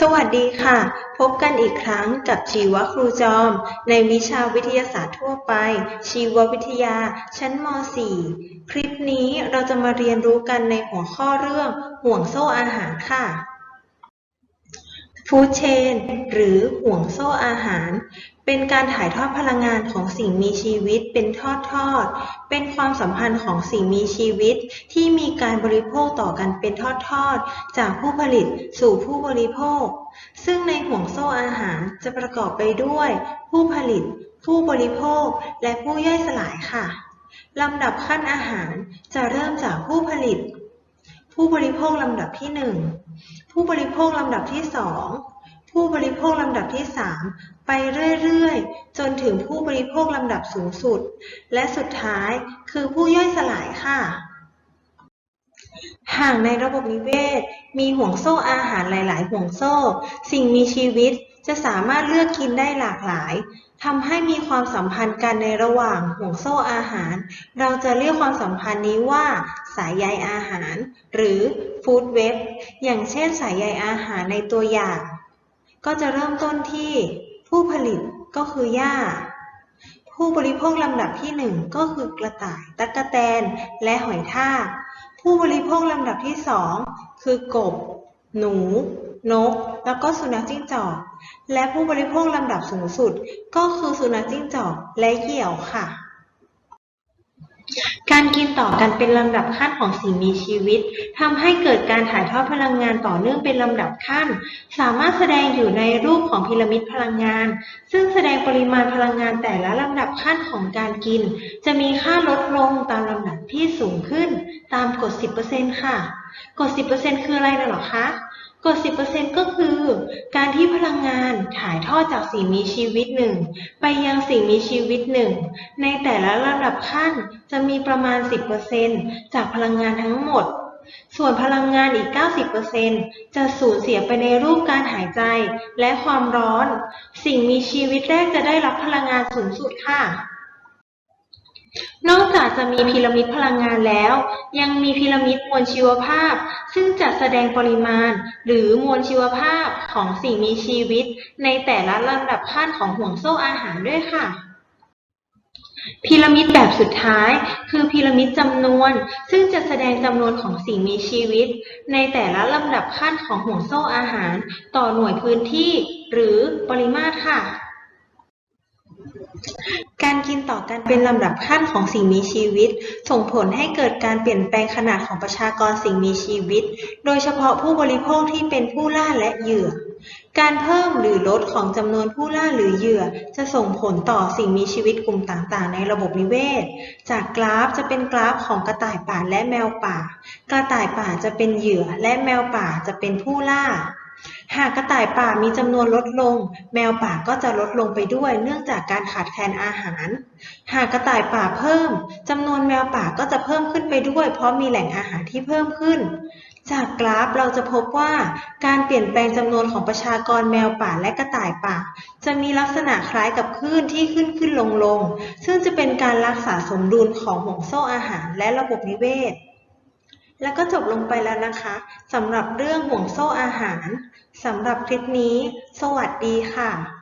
สวัสดีค่ะ พบกันอีกครั้งกับชีวครูจอม ในวิชาวิทยาศาสตร์ทั่วไป ชีววิทยา ชั้นม .4 คลิปนี้เราจะมาเรียนรู้กันในหัวข้อเรื่องห่วงโซ่อาหารค่ะ ฟู้ดเชนหรือห่วงโซ่อาหาร เป็นการถ่ายทอดพลังงานของสิ่งมีชีวิตเป็นทอดๆเป็นความสัมพันธ์ของสิ่งมีชีวิต ที่มีการบริโภคต่อกันเป็นทอดๆจากผู้ผลิตสู่ผู้บริโภค ซึ่งในห่วงโซ่อาหารจะประกอบไปด้วย ผู้ผลิต ผู้บริโภค และผู้ย่อยสลายค่ะลำดับขั้นอาหารจะเริ่มจากผู้ผลิต ผู้บริโภคลำดับที่ 1 ผู้บริโภคลำดับที่ 2 ผู้บริโภคลำดับที่ 3 ไปเรื่อยๆ จนถึงผู้บริโภคลำดับสูงสุด และสุดท้ายคือผู้ย่อยสลายค่ะ ห่ากในระบบนิเวศ มีห่วงโซ่อาหารหลาย ๆ ห่วงโซ่ สิ่งมีชีวิตจะสามารถเลือกกินได้หลากหลายทำให้มีความสัมพันธ์กันในระหว่างห่วงโซ่อาหาร เราจะเรียกความสัมพันธ์นี้ว่า สายใยอาหาร หรือฟู้ดเว็บอย่างเช่นสายใยอาหารในตัวอย่าง ก็จะเริ่มต้นที่ผู้ผลิตก็คือหญ้า ผู้บริโภคลำดับที่หนึ่งก็คือกระต่ายตั๊กแตน และหอยทากผู้บริโภคลำดับที่สองคือกบ หนู นก แล้วก็สุนัขจิ้งจอก และผู้บริโภคลำดับสูงสุด ก็คือสุนัขจิ้งจอกและเหยี่ยวค่ะ การกินต่อกันเป็นลำดับขั้นของสิ่งมีชีวิตทำให้เกิดการถ่ายทอดพลังงานต่อเนื่องเป็นลำดับขั้น สามารถแสดงอยู่ในรูปของพีระมิดพลังงาน ซึ่งแสดงปริมาณพลังงานแต่ละลำดับขั้นของการกิน จะมีค่าลดลงตามลำดับที่สูงขึ้น ตามกฎ 10%ค่ะ กฎ 10%คืออะไรนะหรอคะ กฎ 10%ก็คือ การที่พลังงานถ่ายทอดจากสิ่งมีชีวิตหนึ่งไปยังสิ่งมีชีวิตหนึ่งในแต่ละลำดับขั้นจะมีประมาณ 10%จากพลังงานทั้งหมด ส่วนพลังงานอีก 90%จะสูญเสียไปในรูปการหายใจและความร้อน สิ่งมีชีวิตแรกจะได้รับพลังงานสูงสุดค่ะ นอกจากจะมีพีระมิดพลังงานแล้ว ยังมีพีระมิดมวลชีวภาพ ซึ่งจะแสดงปริมาณ หรือมวลชีวภาพของสิ่งมีชีวิต ในแต่ละลำดับขั้นของห่วงโซ่อาหารด้วยค่ะ พีระมิดแบบสุดท้าย คือพีระมิดจำนวน ซึ่งจะแสดงจำนวนของสิ่งมีชีวิต ในแต่ละลำดับขั้นของห่วงโซ่อาหาร ต่อหน่วยพื้นที่ หรือปริมาตรค่ะ กินต่อกันเป็นลำดับขั้นของสิ่งมีชีวิต ส่งผลให้เกิดการเปลี่ยนแปลงขนาดของประชากรสิ่งมีชีวิต โดยเฉพาะผู้บริโภคที่เป็นผู้ล่าและเหยื่อ การเพิ่มหรือลดของจำนวนผู้ล่าหรือเหยื่อ จะส่งผลต่อสิ่งมีชีวิตกลุ่มต่างๆ ในระบบนิเวศ จากกราฟจะเป็นกราฟของกระต่ายป่าและแมวป่า กระต่ายป่าจะเป็นเหยื่อและแมวป่าจะเป็นผู้ล่า หากกระต่ายป่ามีจำนวนลดลง แมวป่าก็จะลดลงไปด้วย เนื่องจากการขาดแคลนอาหาร หากกระต่ายป่าเพิ่มจำนวนแมวป่าก็จะเพิ่มขึ้นไปด้วย เพราะมีแหล่งอาหารที่เพิ่มขึ้น จากกราฟเราจะพบว่าการเปลี่ยนแปลงจำนวนของประชากรแมวป่าและกระต่ายป่า จะมีลักษณะคล้ายกับคลื่นที่ขึ้นขึ้นลงลง ซึ่งจะเป็นการรักษาสมดุลของห่วงโซ่อาหารและระบบนิเวศ แล้วก็จบลงไปแล้วนะคะสำหรับเรื่องห่วงโซ่อาหารสำหรับคลิปนี้ สวัสดีค่ะ